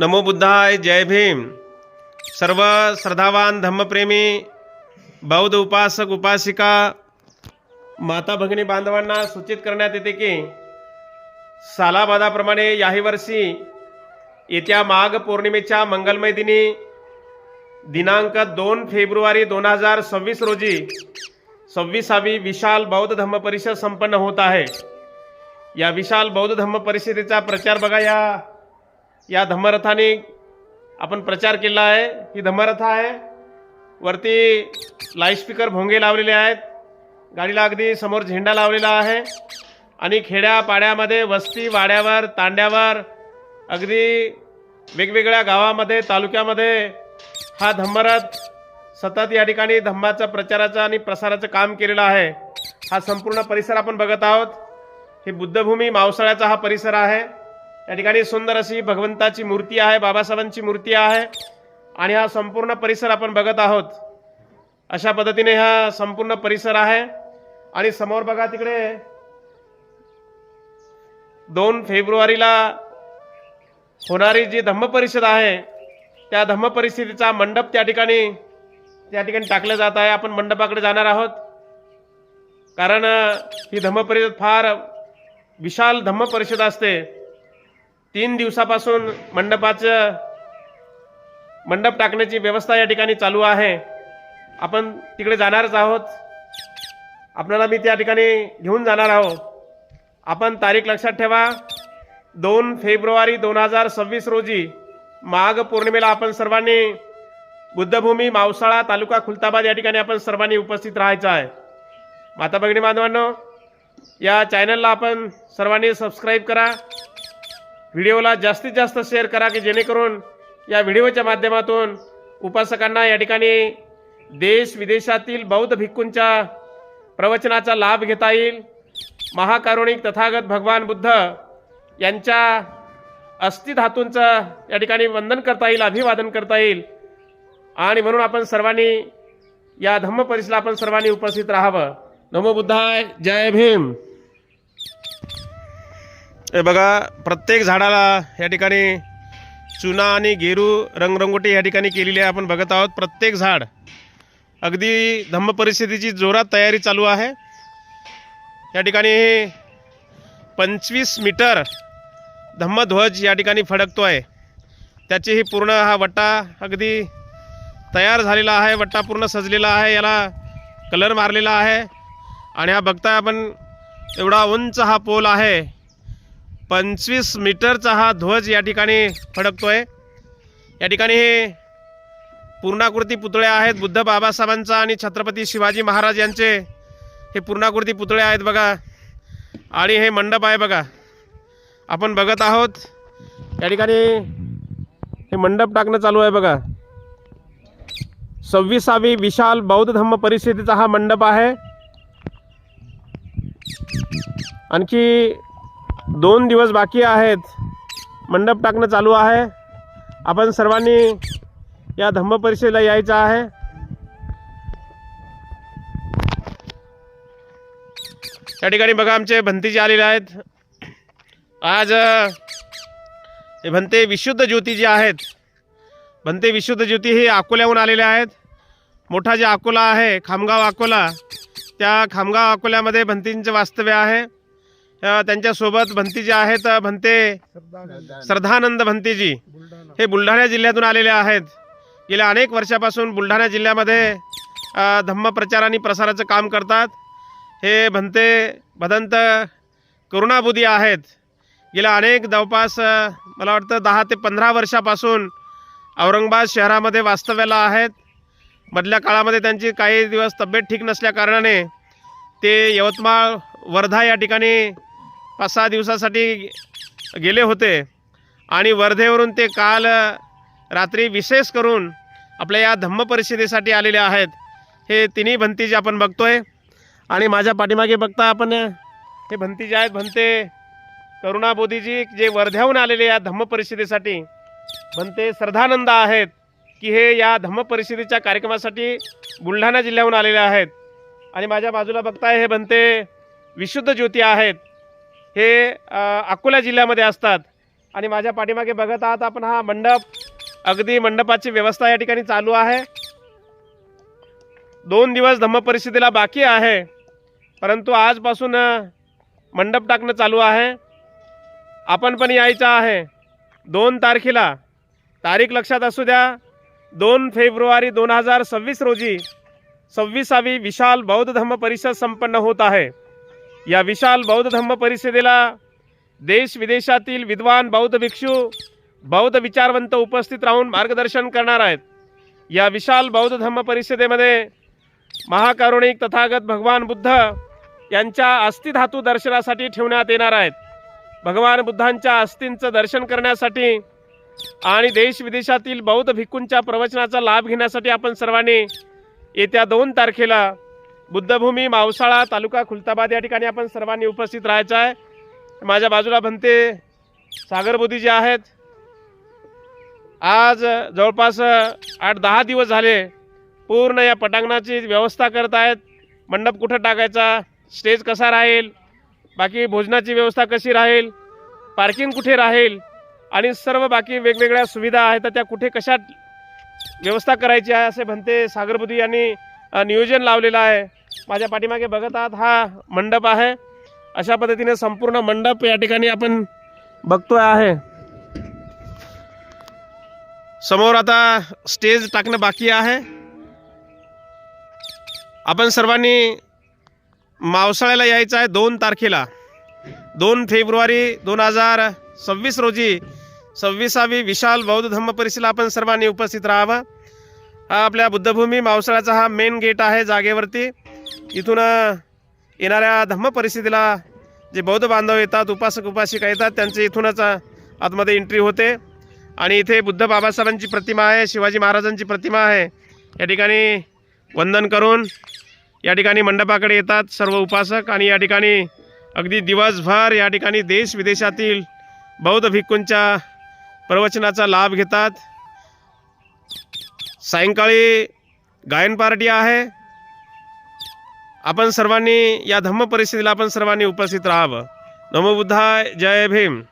नमो बुद्धाय जय भीम. सर्व श्रद्धावान धम्मप्रेमी बौद्ध उपासक उपासिका माता भगिनी बांधवांना सूचित करण्यात येते की सालाबादाप्रमाणे याही वर्षी येत्या माघ पौर्णिमेच्या मंगलमय दिनी दिनांक दोन फेब्रुवारी दोन हजार सव्वीस रोजी सव्वीसावी विशाल बौद्ध धम्म परिषद संपन्न होत आहे. या विशाल बौद्ध धम्म परिषदेचा प्रचार बघा या. या धम्मरथाने आपण प्रचार केला आहे. ही धम्मरथ आहे. वरती लाईटस्पीकर भोंगे लावलेले आहेत. गाडीला अगदी समोर झेंडा लावलेला आहे. आणि खेड्यापाड्यामध्ये वस्ती वाड्यावर तांड्यावर अगदी वेगवेगळ्या गावामध्ये तालुक्यामध्ये हा धम्मरथ सतत या ठिकाणी धम्माचा प्रचाराचं आणि प्रसाराचं काम केलेलं आहे. हा संपूर्ण परिसर आपण बघत आहोत. ही बुद्धभूमी मावसाळ्याचा हा परिसर आहे. या ठिकाणी सुंदर अशी भगवंताची मूर्ती आहे बाबासाहेबांची मूर्ती आहे. आणि हा संपूर्ण परिसर आपण बघत आहोत. अशा पद्धतीने हा संपूर्ण परिसर आहे. आणि समोर बघा तिकडे दोन फेब्रुवारीला होणारी जी धम्म परिषद आहे त्या धम्म परिस्थितीचा मंडप त्या ठिकाणी त्या ठिकाणी टाकलं जात आहे. आपण मंडपाकडे जाणार आहोत. कारण ही धम्म परिषद फार विशाल धम्म परिषद असते. तीन दिवसापासून मंडपाचं मंडप टाकण्याची व्यवस्था या ठिकाणी चालू आहे. आपण तिकडे जाणारच आहोत. आपल्याला मी त्या ठिकाणी घेऊन जाणार आहोत. आपण तारीख लक्षात ठेवा. दोन फेब्रुवारी दोन हजार सव्वीस रोजी माघ पौर्णिमेला आपण सर्वांनी बुद्धभूमी मावसाळा तालुका खुलताबाद या ठिकाणी आपण सर्वांनी उपस्थित राहायचं आहे. माता भगिनी बांधवांनो या चॅनलला आपण सर्वांनी सबस्क्राईब करा. व्हिडिओला जास्तीत जास्त शेअर करा की जेणेकरून या व्हिडिओच्या माध्यमातून उपासकांना या ठिकाणी देश विदेशातील बौद्ध भिक्खूंच्या प्रवचनाचा लाभ घेता येईल. महाकारुणिक तथागत भगवान बुद्ध यांच्या अस्थिधातूंचं या ठिकाणी वंदन करता येईल अभिवादन करता येईल. आणि म्हणून आपण सर्वांनी या धम्म परिसराला आपण सर्वांनी उपस्थित राहावं. नमो बुद्धाय जय भीम. हे बघा प्रत्येक झाडाला या ठिकाणी चुना आणि गेरू रंगरंगोटी या ठिकाणी केलेली आहे. आपण बघत आहोत प्रत्येक झाड अगदी धम्म परिस्थितीची जोरात तयारी चालू आहे. या ठिकाणी पंचवीस मीटर धम्मध्वज या ठिकाणी फडकतो आहे. त्याची ही पूर्ण हा वट्टा अगदी तयार झालेला आहे वट्टा पूर्ण सजलेला आहे याला कलर मारलेला आहे. आणि हा बघताय आपण एवढा उंच हा पोल आहे. पंचवीस मीटरचा हा ध्वज या ठिकाणी फडकतोय. या ठिकाणी हे पूर्णाकृती पुतळे आहेत. बुद्ध बाबासाहेबांचा आणि छत्रपती शिवाजी महाराज यांचे हे पूर्णाकृती पुतळे आहेत बघा. आणि हे मंडप आहे बघा. आपण बघत आहोत. या ठिकाणी हे मंडप टाकणं चालू आहे बघा. सव्वीसावी विशाल बौद्ध धम्म परिषदेचा हा मंडप आहे. आणखी दोन दिवस बाकी आहेत. मंडप टाकणं चालू आहे. आपण सर्वांनी या धम्म परिषदेला यायचं आहे. त्या ठिकाणी बघा आमचे भंतीजी आलेले आहेत. आज हे भंते विशुद्ध ज्योती जे आहेत. भंते विशुद्ध ज्योती हे अकोल्याहून आलेले आहेत. मोठा जे अकोला आहे खामगाव अकोला त्या खामगाव अकोल्यामध्ये भंतींचं वास्तव्य आहे. त्यांच्यासोबत भंतीजी आहेत भंते श्रद्धानंद भंतीजी हे बुलढाणा जिल्ह्यातून आलेले आहेत. गेल्या अनेक वर्षापासून बुलढाणा जिल्ह्यामध्ये धम्मप्रचार आणि प्रसाराचं काम करतात. हे भंते भदंत करुणाबुधी आहेत. गेल्या अनेक जवळपास मला वाटतं दहा ते पंधरा वर्षापासून औरंगाबाद शहरामध्ये वास्तव्याला आहेत. मधल्या काळामध्ये त्यांची काही दिवस तब्येत ठीक नसल्याकारणाने ते यवतमाळ वर्धा या ठिकाणी पाच सहा दिवसासाठी गेले होते. आणि वर्धेवरून ते काल रात्री विशेष करून आपल्या या धम्म परिषदेसाठी आलेले आहेत. हे तिन्ही भंती जे आपण बघतो आहे आणि माझ्या पाठीमागे बघता आपण हे भंती जे आहेत भंते करुणाबोधीजी जे वर्ध्याहून आलेले या धम्म परिषदेसाठी. भंते श्रद्धानंद आहेत की हे या धम्म परिषदेच्या कार्यक्रमासाठी बुलढाणा जिल्ह्याहून आलेले आहेत. आणि माझ्या बाजूला बघताय हे भंते विशुद्ध ज्योती आहेत. हे अकोला जिल्ह्यामध्ये असतात. आणि माझ्या पाठीमागे बघत आहात आपण हा मंडप. अगदी मंडपाची व्यवस्था या ठिकाणी चालू आहे. दोन दिवस धम्म परिस्थितीला बाकी आहे. परंतु आजपासून मंडप टाकणं चालू आहे. आपण पण यायचं आहे. दोन तारखेला. तारीख लक्षात असू द्या. दोन फेब्रुवारी दोन हजार सव्वीस रोजी सव्वीसावी विशाल बौद्ध धम्म परिषद संपन्न होत आहे. या विशाल बौद्ध धम्म परिषदेला देश विदेशातील विद्वान बौद्ध भिक्षू बौद्ध विचारवंत उपस्थित राहून मार्गदर्शन करणार आहेत. या विशाल बौद्ध धम्म परिषदेमध्ये महाकारुणिक तथागत भगवान बुद्ध यांच्या अस्थिधातू दर्शनासाठी ठेवण्यात येणार आहेत. भगवान बुद्धांच्या अस्थींचं दर्शन करण्यासाठी आणि देश विदेशातील बौद्ध भिक्खूंच्या प्रवचनाचा लाभ घेण्यासाठी आपण सर्वांनी येत्या दोन तारखेला बुद्धभूमी मावसाळा तालुका खुलताबाद या ठिकाणी आपण सर्वांनी उपस्थित राहायचं आहे. माझ्या बाजूला बनते सागरबोधी जे आहेत. आज जवळपास आठ दहा दिवस झाले पूर्ण या पटांगणाची व्यवस्था करत आहेत. मंडप कुठं टाकायचा स्टेज कसा राहील बाकी भोजनाची व्यवस्था कशी राहील पार्किंग कुठे राहील आणि सर्व बाकी वेगवेगळ्या सुविधा आहेत तर त्या कुठे कशा व्यवस्था करायची आहे असे म्हणते सागरबुद्धी यांनी नियोजन लावलेलं आहे. माझ्या पाठीमागे बघत आहात हा मंडप आहे. अशा पद्धतीने संपूर्ण मंडप या ठिकाणी आपण बघतोय आहे. समोर आता स्टेज टाकणं बाकी आहे. आपण सर्वांनी मावसाळ्याला यायचं आहे दोन तारखेला. दोन फेब्रुवारी दोन हजार सव्वीस रोजी सव्वीसावी विशाल बौद्ध धम्म परिषदेला आपण सर्वांनी उपस्थित राहावं. हा आपल्या बुद्धभूमी मावसाळ्याचा हा मेन गेट आहे जागेवरती. इथून येणाऱ्या धम्म परिस्थितीला जे बौद्ध बांधव येतात उपासक उपासिका येतात त्यांचे इथूनच आतमध्ये एंट्री होते. आणि इथे बुद्ध बाबासाहेबांची प्रतिमा आहे शिवाजी महाराजांची प्रतिमा आहे. या ठिकाणी वंदन करून या ठिकाणी मंडपाकडे येतात सर्व उपासक आणि या ठिकाणी अगदी दिवसभर या ठिकाणी देश विदेशातील बौद्ध भिक्खूंच्या प्रवचनाचा लाभ घेतात. सायंकाळी गायन पार्टी आहे. आपण सर्वांनी या धम्म परिस्थितीला आपण सर्वांनी उपस्थित राहावं. नमोबुद्धा जय भीम.